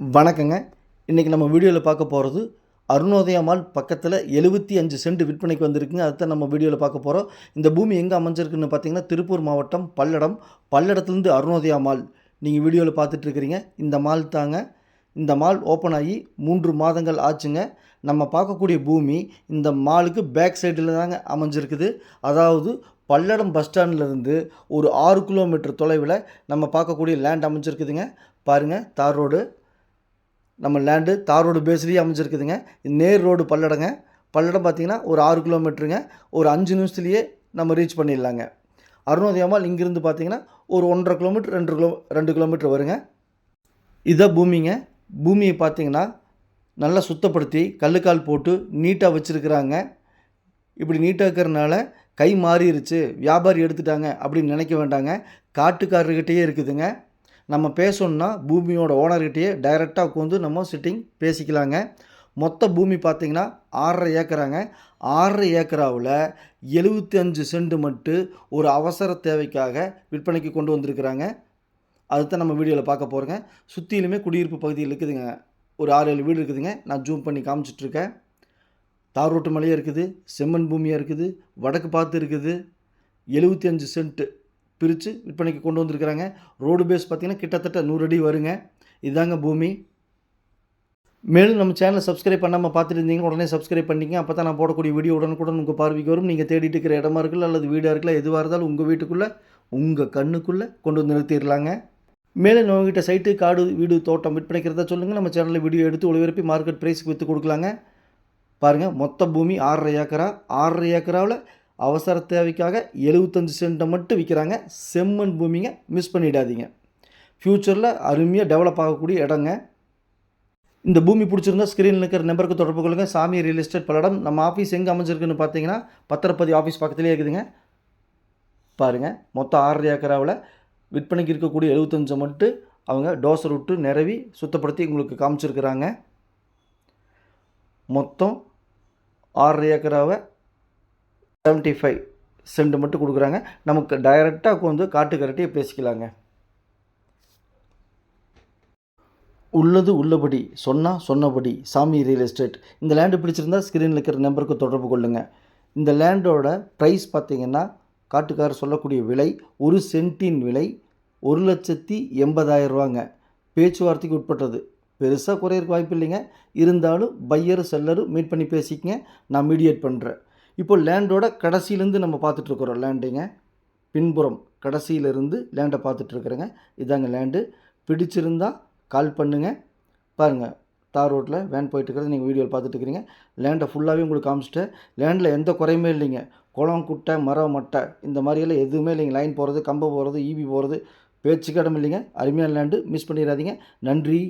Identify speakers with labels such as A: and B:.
A: வணக்கங்க. இன்றைக்கி நம்ம வீடியோவில் பார்க்க போகிறது அருணோதயா மால் பக்கத்தில் எழுபத்தி அஞ்சு சென்ட் விற்பனைக்கு வந்திருக்குங்க. அதுதான் நம்ம வீடியோவில் பார்க்க போகிறோம் இந்த பூமி எங்கே அமைஞ்சிருக்குன்னு பார்த்தீங்கன்னா திருப்பூர் மாவட்டம் பல்லடம். பல்லடத்துலேருந்து அருணோதயா மால் நீங்கள் வீடியோவில் பார்த்துட்ருக்கிறீங்க இந்த மால் தாங்க. இந்த மால் ஓப்பன் ஆகி மூன்று மாதங்கள் ஆச்சுங்க. நம்ம பார்க்கக்கூடிய பூமி இந்த மாலுக்கு பேக் சைடில் தாங்க அமைஞ்சிருக்குது. அதாவது பல்லடம் பஸ் ஸ்டாண்ட்லேருந்து ஒரு ஆறு கிலோமீட்டர் தொலைவில் நம்ம பார்க்கக்கூடிய லேண்ட் அமைஞ்சிருக்குதுங்க. பாருங்கள் தார் ரோடு நம்ம லேண்டு தார் ரோடு பேஸ்லேயே அமைஞ்சிருக்குதுங்க. நேர் ரோடு பல்லடங்க. பல்லடம் பார்த்திங்கன்னா ஒரு ஆறு கிலோமீட்டருங்க ஒரு அஞ்சு நிமிஷத்துலேயே நம்ம ரீச் பண்ணிடலாங்க. அருணோதயமால் இங்கேருந்து பார்த்தீங்கன்னா ஒரு ஒன்றரை கிலோமீட்டர் ரெண்டு கிலோ ரெண்டு கிலோமீட்டர் வருங்க. இதான் பூமிங்க. பூமியை பார்த்தீங்கன்னா நல்லா சுத்தப்படுத்தி கல்லுக்கால் போட்டு நீட்டாக வச்சுருக்குறாங்க. இப்படி நீட்டாக இருக்கிறனால கை மாறிடுச்சு வியாபாரி எடுத்துட்டாங்க அப்படின்னு நினைக்க வேண்டாங்க. காட்டுக்காரர்கிட்டயே இருக்குதுங்க. நம்ம பேசணுன்னா பூமியோட ஓனர்கிட்டயே டைரெக்டாக உட்காந்து நம்ம சிட்டிங் பேசிக்கலாங்க. மொத்த பூமி பார்த்திங்கன்னா ஆறரை ஏக்கராங்க. ஆறரை ஏக்கராவில் எழுபத்தி அஞ்சு சென்ட் மட்டும் ஒரு அவசர தேவைக்காக விற்பனைக்கு கொண்டு வந்திருக்கிறாங்க. அதுதான் நம்ம வீடியோவில் பார்க்க போகிறோங்க சுற்றிலுமே குடியிருப்பு பகுதியில் இருக்குதுங்க. ஒரு ஆறு ஏழு வீடு இருக்குதுங்க. நான் ஜூம் பண்ணி காமிச்சிட்ருக்கேன். தார் ரோட்டு மலையாக இருக்குது. செம்மண் பூமியாக இருக்குது. வடக்கு பார்த்து இருக்குது. எழுபத்தி அஞ்சு சென்ட்டு பிரித்து விற்பனைக்கு கொண்டு வந்திருக்கிறாங்க. ரோடு பேஸ் பார்த்திங்கன்னா கிட்டத்தட்ட நூறு அடி வருங்க. இதுதாங்க பூமி. மேலும் நம்ம சேனலை சப்ஸ்கிரைப் பண்ணாமல் பார்த்துட்டு இருந்தீங்கன்னா உடனே சப்ஸ்கிரைப் பண்ணிங்க அப்போ தான் நான் போடக்கூடிய வீடியோ உடனுக்குடன் உங்கள் பார்வைக்கு வரும். நீங்கள் தேடிட்டு இருக்கிற இடமா இருக்குல்ல அல்லது வீடாக இருக்குல்ல எதுவாக இருந்தாலும் உங்கள் வீட்டுக்குள்ளே உங்கள் கண்ணுக்குள்ளே கொண்டு வந்து நிறுத்திடலாங்க. மேலும் நம்மகிட்ட சைட்டு காடு வீடு தோட்டம் விற்பனைக்கிறதா சொல்லுங்கள் நம்ம சேனலில் வீடியோ எடுத்து ஒளிபரப்பி மார்க்கெட் ப்ரைஸுக்கு விற்று கொடுக்கலாங்க. பாருங்கள் மொத்த பூமி ஆறரை ஏக்கரா. ஆறரை ஏக்கராவில் அவசர தேவைக்காக எழுபத்தஞ்சு சென்ட்டை மட்டும் விற்கிறாங்க செம்மண் பூமிங்க மிஸ் பண்ணிடாதீங்க. ஃப்யூச்சரில் அருமையாக டெவலப் ஆகக்கூடிய இடங்க. இந்த பூமி பிடிச்சிருந்தா ஸ்க்ரீனில் இருக்கிற நம்பருக்கு தொடர்பு கொள்ளுங்கள் சாமி ரியல் எஸ்டேட் பல்லடம். நம்ம ஆஃபீஸ் எங்கே அமைஞ்சிருக்குன்னு பார்த்தீங்கன்னா பத்திரப்பதி ஆஃபீஸ் பக்கத்துலேயே இருக்குதுங்க. பாருங்கள் மொத்தம் ஆறரை ஏக்கராவில் விற்பனைக்கு இருக்கக்கூடிய எழுபத்தஞ்சை மட்டும் அவங்க டோசர் விட்டு நிறவி சுத்தப்படுத்தி உங்களுக்கு காமிச்சிருக்கிறாங்க. மொத்தம் ஆறரை ஏக்கராவை செவன்ட்டி ஃபைவ் சென்ட் மட்டும் கொடுக்குறாங்க. நமக்கு டைரெக்டாக வந்து காட்டுக்கரட்டியை பேசிக்கலாங்க. உள்ளது உள்ளபடி சொன்னால் சொன்னபடி சாமி ரியல் எஸ்டேட் இந்த லேண்டு பிடிச்சிருந்தா ஸ்க்ரீனில் இருக்கிற நம்பருக்கு தொடர்பு கொள்ளுங்கள் இந்த லேண்டோட ப்ரைஸ் பார்த்தீங்கன்னா காட்டுக்காரர் சொல்லக்கூடிய விலை ஒரு சென்ட்டின் விலை ஒரு லட்சத்தி எண்பதாயிரம் ரூபாங்க. பேச்சுவார்த்தைக்கு உட்பட்டது. பெருசாக குறையிறக்கு வாய்ப்பு இல்லைங்க இருந்தாலும் பையரு செல்லரும் மீட் பண்ணி பேசிக்கங்க. நான் மீடியேட் பண்ணுறேன் இப்போ லேண்டோட கடைசியிலேருந்து நம்ம பார்த்துட்ருக்குறோம் லேண்டுங்க. பின்புறம் கடைசியிலேருந்து லேண்டை பார்த்துட்ருக்குறேங்க. இதாங்க லேண்டு. பிடிச்சிருந்தா கால் பண்ணுங்கள் பாருங்கள் தார் ரோட்டில் வேன் போயிட்டு இருக்கிறத நீங்கள் வீடியோவில் பார்த்துட்டு இருக்கிறீங்க லேண்டை ஃபுல்லாகவே உங்களுக்கு காமிச்சிட்டேன். லேண்டில் எந்த குறையுமே இல்லைங்க. குளம் குட்டை மரம் மட்டை இந்த மாதிரியெல்லாம் எதுவுமே இல்லைங்க. லைன் போகிறது கம்பம் போகிறது ஈபி போகிறது பேச்சுக்கடம் இல்லைங்க. அருமையான லேண்டு. மிஸ் பண்ணிடாதீங்க. நன்றி.